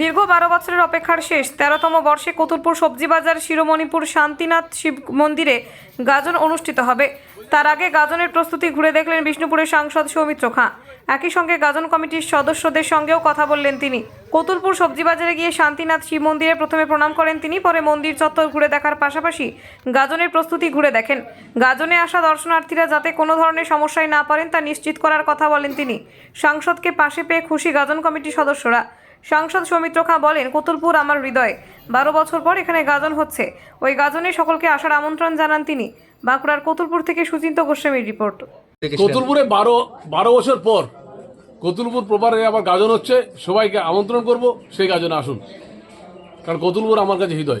দীর্ঘ বারো বছরের অপেক্ষার শেষ। তেরোতম বর্ষে কতুলপুর সবজি বাজার শিরোমণিপুর, শান্তিনাথ শিব মন্দিরে গাজন অনুষ্ঠিত হবে। তার আগে গাজনের প্রস্তুতি ঘুরে দেখলেন বিষ্ণুপুরের সাংসদ সৌমিত্র খাঁ। একই সঙ্গে গাজন কমিটির সদস্যদের সঙ্গেও কথা বললেন তিনি। কতুলপুর সবজি বাজারে গিয়ে শান্তিনাথ শিব মন্দিরে প্রথমে প্রণাম করেন তিনি, পরে মন্দির চত্বর ঘুরে দেখার পাশাপাশি গাজনের প্রস্তুতি ঘুরে দেখেন। গাজনে আসা দর্শনার্থীরা যাতে কোনো ধরনের সমস্যায় না পারেন তা নিশ্চিত করার কথা বলেন তিনি। সাংসদকে পাশে পেয়ে খুশি গাজন কমিটির সদস্যরা। সাংসদ সৌমিত্র খাঁ বলেন, কতুলপুর আমার হৃদয়ে। বারো বছর পর এখানে গাজন হচ্ছে। ওই গাজনে সকলকে আসার আমন্ত্রণ জানান তিনি। বাঁকুড়ার কতুলপুর থেকে সুচিন্ত গোস্বামীর রিপোর্ট। কতুলপুরে বারো বারো বছর পর কতুলপুর প্রপারে আমার গাজন হচ্ছে। সবাইকে আমন্ত্রণ করব, সেই গাজনে আসুন। কারণ কতুলপুর আমার কাছে হৃদয়।